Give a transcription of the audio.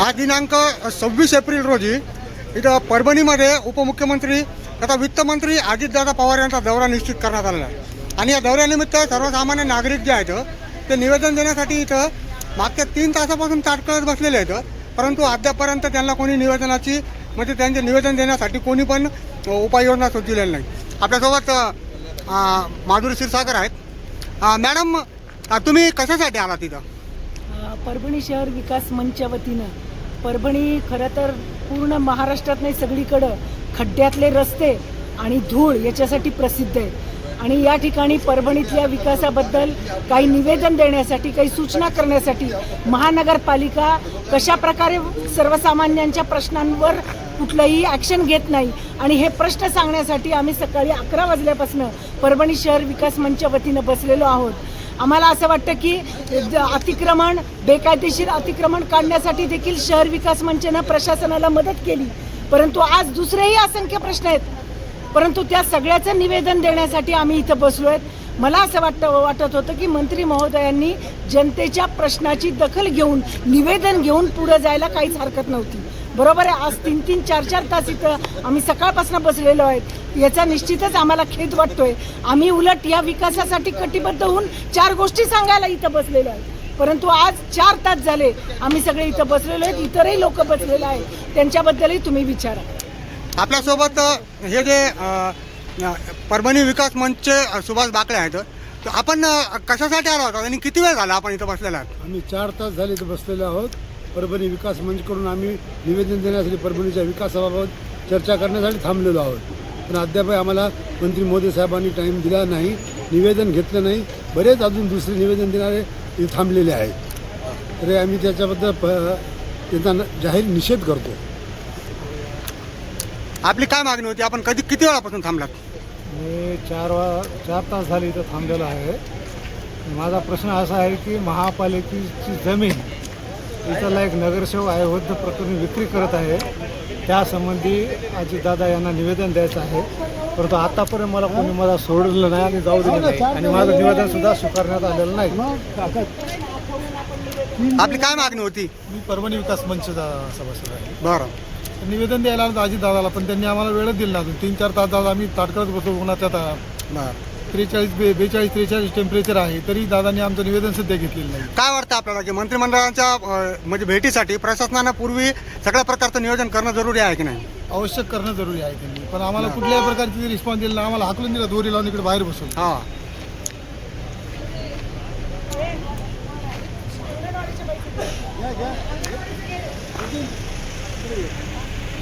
आज दिनांक सव्वीस एप्रिल रोजी इथं परभणीमध्ये उपमुख्यमंत्री तथा वित्तमंत्री अजितदादा पवार यांचा दौरा निश्चित करण्यात आलेला आहे. आणि या दौऱ्यानिमित्त सर्वसामान्य नागरिक जे आहेत ते निवेदन देण्यासाठी इथं मागच्या तीन तासापासून ताटकळत बसलेले आहेत. परंतु अद्यापर्यंत त्यांना कोणी निवेदनाची म्हणजे त्यांचे निवेदन देण्यासाठी कोणी पण उपाययोजना सुचविलेली नाही. आपल्यासोबत माधुरी क्षीरसागर आहेत. मॅडम तुम्ही कशासाठी आला तिथं परभणी शहर विकास मंचच्या वतीनं. परभणी खरं तर पूर्ण महाराष्ट्रात नाही सगळीकडं. खड्ड्यातले रस्ते आणि धूळ याच्यासाठी प्रसिद्ध आहे आणि या ठिकाणी परभणीतल्या विकासाबद्दल काही निवेदन देण्यासाठी काही सूचना करण्यासाठी महानगरपालिका कशा प्रकारे सर्वसामान्यांच्या प्रश्नांवर कुठलंही ॲक्शन घेत नाही. आणि हे प्रश्न सांगण्यासाठी आम्ही सकाळी अकरा वाजल्यापासून परभणी शहर विकास मंचच्या वतीनं बसलेलो आहोत. आम्हाला असं वाटतं की ज- अतिक्रमण बेकायदेशीर अतिक्रमण काढण्यासाठी देखील शहर विकास मंचानं प्रशासनाला मदत केली. परंतु आज दुसरेही असंख्य प्रश्न आहेत. परंतु त्या सगळ्याचं निवेदन देण्यासाठी आम्ही इथं बसलो आहेत मला असं वाटतं वाटत होतं की मंत्री महोदयांनी जनतेच्या प्रश्नाची दखल घेऊन निवेदन घेऊन पुढे जायला काहीच हरकत नव्हती. बरोबर आहे आज तीन तीन चार चार तास इथं आम्ही सकाळपासून बसलेलो आहेत. याचा निश्चितच आम्हाला खेद वाटतोय. आम्ही उलट या विकासासाठी कटिबद्ध होऊन चार गोष्टी सांगायला इथं बसलेलो आहे. परंतु आज चार तास झाले आम्ही सगळे इथं बसलेलो आहेत इतरही लोक बसलेले आहेत. त्यांच्याबद्दलही तुम्ही विचारा. आपल्यासोबत हे जे परभणी विकास मंचचे अ, सुभाष बाकळे आहेत. तर आपण कशासाठी आलो होता आणि किती वेळ झाला आपण इथं बसलेला आहात? आम्ही चार तास झाले इथं बसलेलो आहोत. परभणी विकास मंचकडून आम्ही निवेदन देण्यासाठी परभणीच्या विकासाबाबत चर्चा करण्यासाठी थांबलेलो आहोत. पण अद्याप आम्हाला मंत्री मोदी साहेबांनी टाईम दिला नाही निवेदन घेतलं नाही. बरेच अजून दुसरे निवेदन देणारे इथे थांबलेले आहेत. तरी आम्ही त्याच्याबद्दल प त्यांचा न- जाहीर निषेध करतो. आपली काय मागणी होती? आपण कधी किती वेळापासून थांबलात? मी चार वा चार तास झाले इथं थांबलेलो आहे. माझा प्रश्न असा आहे की महापालिकेची जमीन इथला एक नगरसेवक अयोध्य प्रकरणी विक्री करत आहे. त्यासंबंधी अजितदादा यांना निवेदन द्यायचं आहे. परंतु आतापर्यंत मला कोणी मला सोडलेलं नाही आणि जाऊ दिलं नाही. आणि माझं निवेदन सुद्धा स्वीकारण्यात आलेलं नाही. आपली काय मागणी होती? मी परभणी विकास मंचचा सभासद आहे. बरं. निवेदन द्यायला आलो अजित दादाला पण त्यांनी आम्हाला वेळच दिला अजून तीन चार तास झाला आम्ही ताटकळत बसतो उन्हाच्या आता बरं. त्रेचाळीस बे बेचाळीस त्रेचाळीस टेम्परेचर आहे तरी दादांनी आमचं निवेदन सध्या घेतलेलं नाही. काय वाटतं आपल्याला की मंत्रिमंडळाच्या अ, म्हणजे भेटीसाठी प्रशासनानं पूर्वी सगळ्या प्रकारचं नियोजन करणं जरुरी आहे की नाही? आवश्यक करणं जरुरी आहे त्यांनी. पण आम्हाला कुठल्याही प्रकारची रिस्पॉन्स दिला नाही. आम्हाला हाकलून दिला दोरी लावून इकडे बाहेर बसवलं हां.